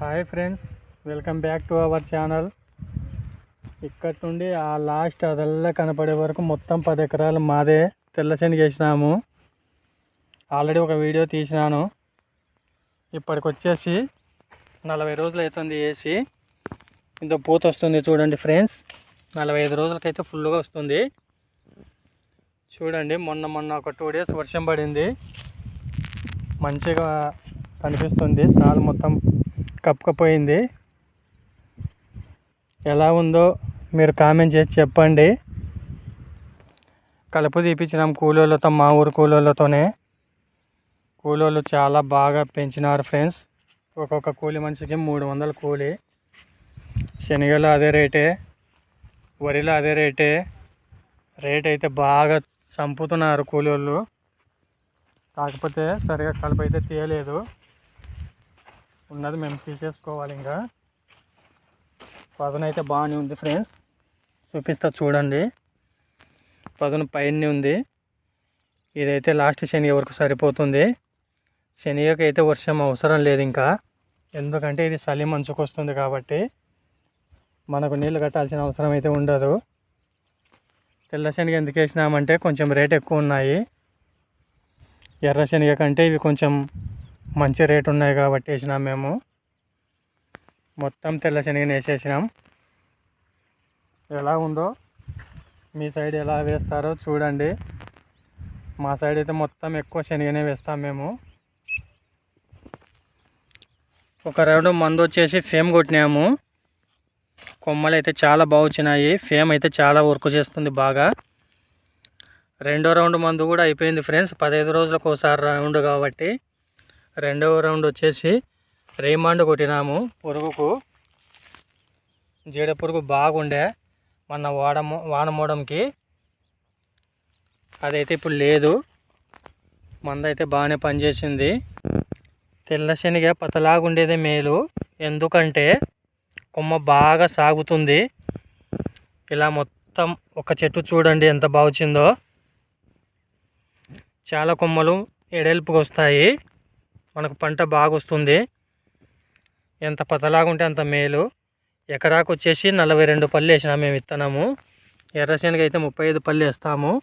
Hi friends welcome back to our channel. ఇక్కడ నుండి ఆ లాస్ట్ అదల్లా కనపడే వరకు మొత్తం పది ఎకరాలు మాదే తెల్ల వేసినాము. ఆల్రెడీ ఒక వీడియో తీసినాను. ఇప్పటికి వచ్చేసి నలభై రోజులు అవుతుంది వేసి. ఇంత పూత వస్తుంది చూడండి ఫ్రెండ్స్. నలభై ఐదు రోజులకైతే ఫుల్గా వస్తుంది. చూడండి మొన్న మొన్న ఒక టూ డేస్ వర్షం పడింది. మంచిగా కనిపిస్తుంది. సాల్ మొత్తం కప్పకపోయింది. ఎలా ఉందో మీరు కామెంట్ చేసి చెప్పండి. కలుపు తీపించినాం కూలోళ్ళతో మా ఊరు కూలోళ్ళతోనే. కూలోళ్ళు చాలా బాగా పెంచినారు ఫ్రెండ్స్. ఒక్కొక్క కూలి మనిషికి మూడు వందల కూలి. శనగలు అదే రేటే వరిలో అదే రేటే. రేట్ అయితే బాగా చంపుతున్నారు కూలోళ్ళు. కాకపోతే సరిగా కలుపు అయితే తీయలేదు. ఉన్నది మేము తీసేసుకోవాలి ఇంకా. పదన అయితే బాగానే ఉంది ఫ్రెండ్స్. చూపిస్తా చూడండి. పదును పైన ఉంది. ఇదైతే లాస్ట్ శనిగ వరకు సరిపోతుంది. శనిగకైతే అయితే వర్షం అవసరం లేదు ఇంకా. ఎందుకంటే ఇది చలి మంచుకు వస్తుంది కాబట్టి మనకు నీళ్ళు కట్టాల్సిన అవసరం అయితే ఉండదు. తెల్ల శనగ ఎందుకు వేసినామంటే కొంచెం రేట్ ఎక్కువ ఉన్నాయి. ఎర్ర శనగ కంటే ఇవి కొంచెం మంచి రేట్ ఉన్నాయి కాబట్టి వేసినాం మేము. మొత్తం తెల్ల శనగని వేసేసినాం. ఎలా ఉందో మీ సైడ్ ఎలా వేస్తారో చూడండి. మా సైడ్ అయితే మొత్తం ఎక్కువ శనగనే వేస్తాం మేము. ఒక రౌండ్ మందు వచ్చేసి ఫేమ్ కొట్టినాము. కొమ్మలు అయితే చాలా బాగా వచ్చినాయి. ఫేమ్ అయితే చాలా వర్క్ చేస్తుంది బాగా. రెండో రౌండ్ మందు కూడా అయిపోయింది ఫ్రెండ్స్. పదహైదు రోజులకు ఒకసారి రౌండ్ కాబట్టి. రెండవ రౌండ్ వచ్చేసి రీమాండ్ కొట్టినాము. పురుగుకు జీడ పురుగు బాగుండే మన వాడము వానమూడంకి అదైతే ఇప్పుడు లేదు. మందైతే బాగానే పనిచేసింది. తెల్ల శనగ పతలాగుండేదే మేలు. ఎందుకంటే కొమ్మ బాగా సాగుతుంది. ఇలా మొత్తం ఒక చెట్టు చూడండి ఎంత బాగుచిందో చాలా కొమ్మలు ఎడల్పుగా వస్తాయి మనకు పంట బాగా వస్తుంది ఎంత పతలాగా ఉంటే అంత మేలు. ఎకరాకు వచ్చేసి నలభై రెండు పళ్ళు వేసినాము మేము విత్తనము. ఎర్రశనగ అయితే ముప్పై ఐదు పళ్ళు వేస్తాము.